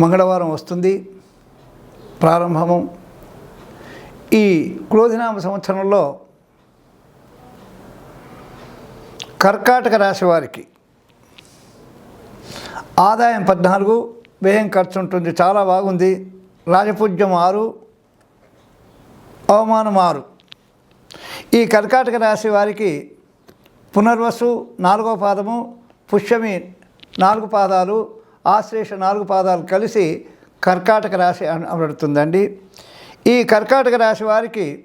మంగళవారం వస్తుంది. ప్రారంభము. ఈ క్రోధినామ సంవత్సరంలో కర్కాటక రాశి వారికి ఆదాయం పద్నాలుగు వ్యయం ఖర్చు ఉంటుంది. చాలా బాగుంది. రాజపూజ్యం ఆరు అవమానం ఆరు. ఈ కర్కాటక రాశి వారికి పునర్వసు నాలుగో పాదము పుష్యమి నాలుగు పాదాలు ఆశ్లేష నాలుగు పాదాలు కలిసి కర్కాటక రాశి అన- అనబడుతుందండి ఈ కర్కాటక రాశి వారికి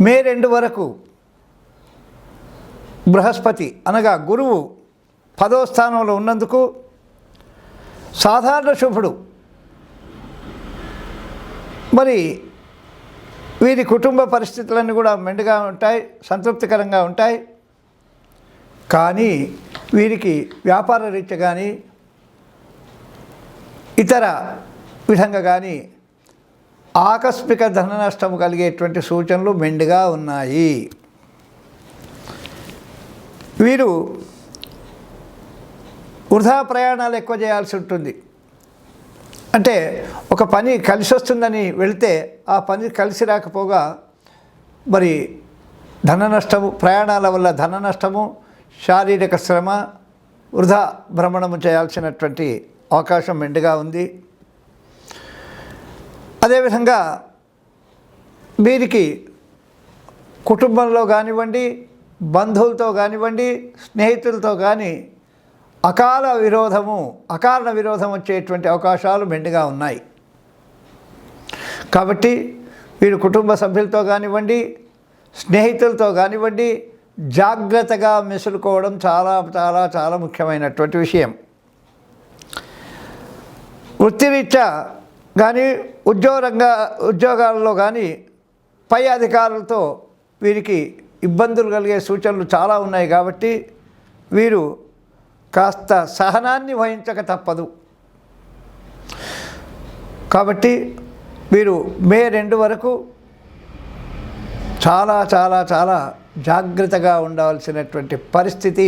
మే రెండు వరకు బృహస్పతి అనగా గురువు పదో స్థానంలో ఉన్నందుకు సాధారణ శుభుడు. మరి వీరి కుటుంబ పరిస్థితులన్నీ కూడా మెండుగా ఉంటాయి సంతృప్తికరంగా ఉంటాయి. కానీ వీరికి వ్యాపార రీత్యా కానీ ఇతర విధంగా కానీ ఆకస్మిక ధన నష్టం కలిగేటువంటి సూచనలు మెండుగా ఉన్నాయి. వీరు వృధా ప్రయాణాలు ఎక్కువ చేయాల్సి ఉంటుంది. అంటే ఒక పని కలిసి వస్తుందని వెళితే ఆ పని కలిసి రాకపోగా మరి ధన నష్టము ప్రయాణాల వల్ల ధన నష్టము శారీరక శ్రమ వృధా భ్రమణము చేయాల్సినటువంటి అవకాశం మెండుగా ఉంది. అదేవిధంగా వీరికి కుటుంబంలో కానివ్వండి బంధువులతో కానివ్వండి స్నేహితులతో కానీ అకాల విరోధము అకారణ విరోధం వచ్చేటువంటి అవకాశాలు మెండుగా ఉన్నాయి. కాబట్టి వీరు కుటుంబ సభ్యులతో కానివ్వండి స్నేహితులతో కానివ్వండి జాగ్రత్తగా మెసులుకోవడం చాలా చాలా చాలా ముఖ్యమైనటువంటి విషయం. వృత్తిరీత్యా కానీ ఉద్యోగ ఉద్యోగాల్లో కానీ పై అధికారులతో వీరికి ఇబ్బందులు కలిగే సూచనలు చాలా ఉన్నాయి కాబట్టి వీరు కాస్త సహనాన్ని వహించక తప్పదు. కాబట్టి వీరు మే రెండు వరకు చాలా చాలా చాలా జాగ్రత్తగా ఉండవలసినటువంటి పరిస్థితి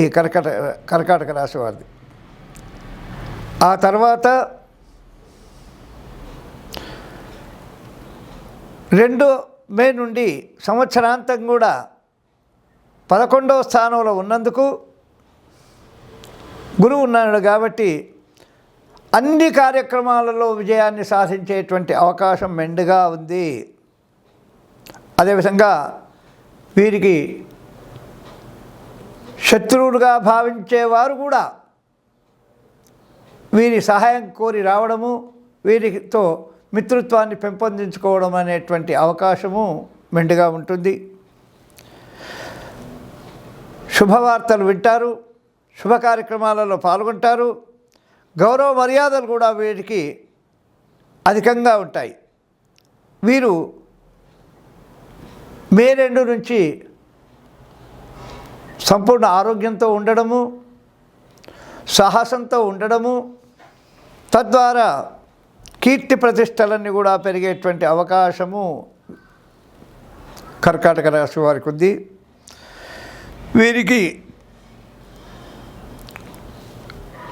ఈ కర్కట కర్కాటక రాశి వారిది. ఆ తర్వాత రెండు మే నుండి సంవత్సరాంతం కూడా పదకొండవ స్థానంలో ఉన్నందుకు గురువు ఉన్నాడు కాబట్టి అన్ని కార్యక్రమాలలో విజయాన్ని సాధించేటువంటి అవకాశం మెండుగా ఉంది. అదేవిధంగా వీరికి శత్రువులుగా భావించేవారు కూడా వీరి సహాయం కోరి రావడము వీరితో మిత్రుత్వాన్ని పెంపొందించుకోవడం అనేటువంటి అవకాశము మెండుగా ఉంటుంది. శుభవార్తలు వింటారు శుభ కార్యక్రమాలలో పాల్గొంటారు గౌరవ మర్యాదలు కూడా వీరికి అధికంగా ఉంటాయి. వీరు మే రెండు నుంచి సంపూర్ణ ఆరోగ్యంతో ఉండడము సాహసంతో ఉండడము తద్వారా కీర్తి ప్రతిష్టలన్నీ కూడా పెరిగేటువంటి అవకాశము కర్కాటక రాశి వారికి ఉంది. వీరికి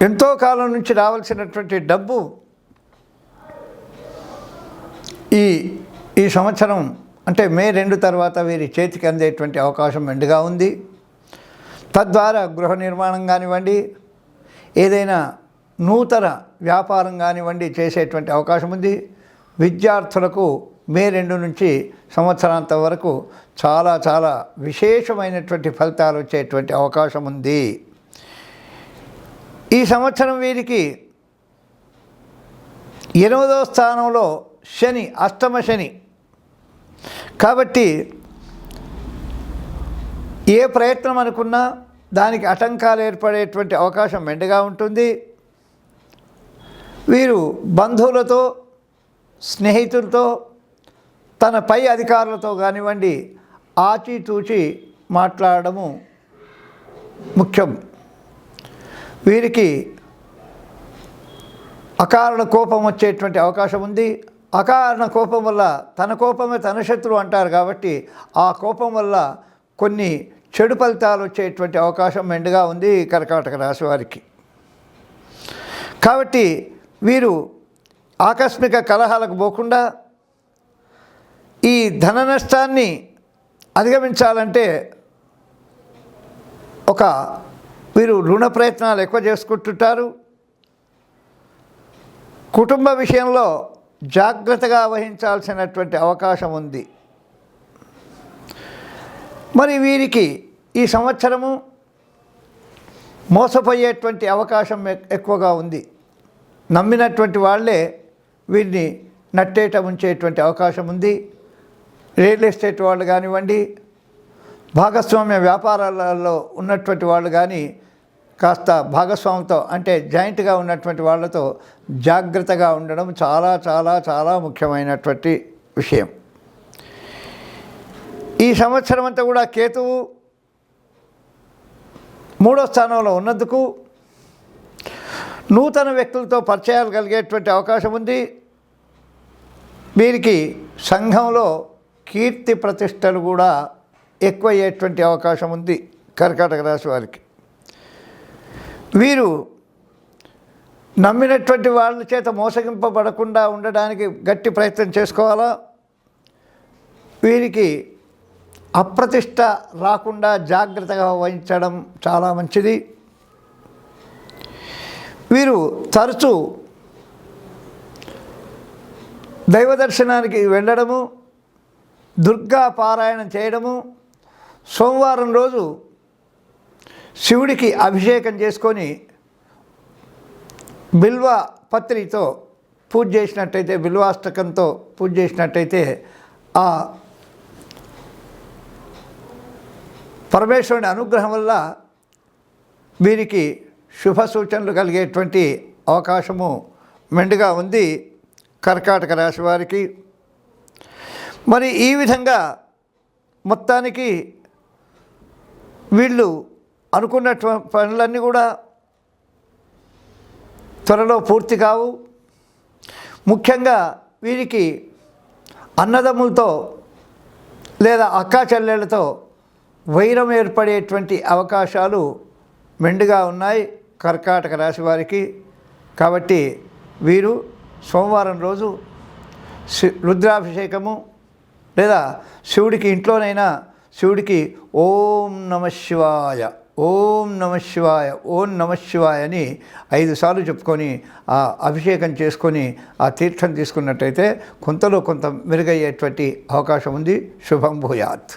ఎంతో కాలం నుంచి రావాల్సినటువంటి డబ్బు ఈ ఈ సంవత్సరం అంటే మే రెండు తర్వాత వీరి చేతికి అందేటువంటి అవకాశం మెండుగా ఉంది. తద్వారా గృహ నిర్మాణం కానివ్వండి ఏదైనా నూతన వ్యాపారం కానివ్వండి చేసేటువంటి అవకాశం ఉంది. విద్యార్థులకు మే రెండు నుంచి సంవత్సరాంత వరకు చాలా చాలా విశేషమైనటువంటి ఫలితాలు వచ్చేటువంటి అవకాశం ఉంది. ఈ సంవత్సరం వీరికి ఎనిమిదో స్థానంలో శని అష్టమ శని కాబట్టి ఏ ప్రయత్నం అనుకున్నా దానికి ఆటంకాలు ఏర్పడేటువంటి అవకాశం మెండుగా ఉంటుంది. వీరు బంధువులతో స్నేహితులతో తన పై అధికారులతో కానివ్వండి ఆచితూచి మాట్లాడడము ముఖ్యం. వీరికి అకారణ కోపం వచ్చేటువంటి అవకాశం ఉంది. అకారణ కోపం వల్ల తన కోపమే తన శత్రువు అంటారు కాబట్టి ఆ కోపం వల్ల కొన్ని చెడు ఫలితాలు వచ్చేటువంటి అవకాశం మెండుగా ఉంది కర్కాటక రాశి వారికి. కాబట్టి వీరు ఆకస్మిక కలహాలకు పోకుండా ఈ ధన నష్టాన్ని అధిగమించాలంటే ఒక వీరు రుణ ప్రయత్నాలు ఎక్కువ చేసుకుంటుంటారు. కుటుంబ విషయంలో జాగ్రత్తగా వహించాల్సినటువంటి అవకాశం ఉంది. మరి వీరికి ఈ సంవత్సరము మోసపోయేటువంటి అవకాశం ఎక్కువగా ఉంది. నమ్మినటువంటి వాళ్ళే వీరిని నట్టేట ఉంచేటువంటి అవకాశం ఉంది. రియల్ ఎస్టేట్ వాళ్ళు కానివ్వండి భాగస్వామ్య వ్యాపారాలలో ఉన్నటువంటి వాళ్ళు కానీ కాస్త భాగస్వామితో అంటే జాయింట్గా ఉన్నటువంటి వాళ్ళతో జాగ్రత్తగా ఉండడం చాలా చాలా చాలా ముఖ్యమైనటువంటి విషయం. ఈ సంవత్సరం అంతా కూడా కేతువు మూడో స్థానంలో ఉన్నందుకు నూతన వ్యక్తులతో పరిచయాలు కలిగేటువంటి అవకాశం ఉంది. వీరికి సంఘంలో కీర్తి ప్రతిష్టలు కూడా ఎక్కువయ్యేటువంటి అవకాశం ఉంది కర్కాటక రాశి వారికి. వీరు నమ్మినటువంటి వాళ్ళ చేత మోసగింపబడకుండా ఉండడానికి గట్టి ప్రయత్నం చేసుకోవాలా? వీరికి అప్రతిష్ట రాకుండా జాగ్రత్తగా వహించడం చాలా మంచిది. వీరు తరచూ దైవ దర్శనానికి వెళ్ళడము దుర్గా పారాయణం చేయడము సోమవారం రోజు శివుడికి అభిషేకం చేసుకొని బిల్వ పత్రితో పూజ చేసినట్టయితే బిల్వాష్టకంతో పూజ చేసినట్టయితే ఆ పరమేశ్వరుని అనుగ్రహం వల్ల వీరికి శుభ సూచనలు కలిగేటువంటి అవకాశము మెండుగా ఉంది కర్కాటక రాశి వారికి. మరి ఈ విధంగా మొత్తానికి వీళ్ళు అనుకున్న పనులన్నీ కూడా త్వరలో పూర్తి కావు. ముఖ్యంగా వీరికి అన్నదమ్ములతో లేదా అక్కా చెల్లెళ్ళతో వైరం ఏర్పడేటువంటి అవకాశాలు మెండుగా ఉన్నాయి కర్కాటక రాశి వారికి. కాబట్టి వీరు సోమవారం రోజు శి- రుద్రాభిషేకము లేదా శివుడికి ఇంట్లోనైనా శివుడికి ఓం నమ శివాయ ఓం నమ శివాయ ఓం నమ శివాయ అని ఐదు సార్లు చెప్పుకొని ఆ అభిషేకం చేసుకొని ఆ తీర్థం తీసుకున్నట్టయితే కొంతలో కొంత మెరుగయ్యేటువంటి అవకాశం ఉంది. శుభం భూయాత్.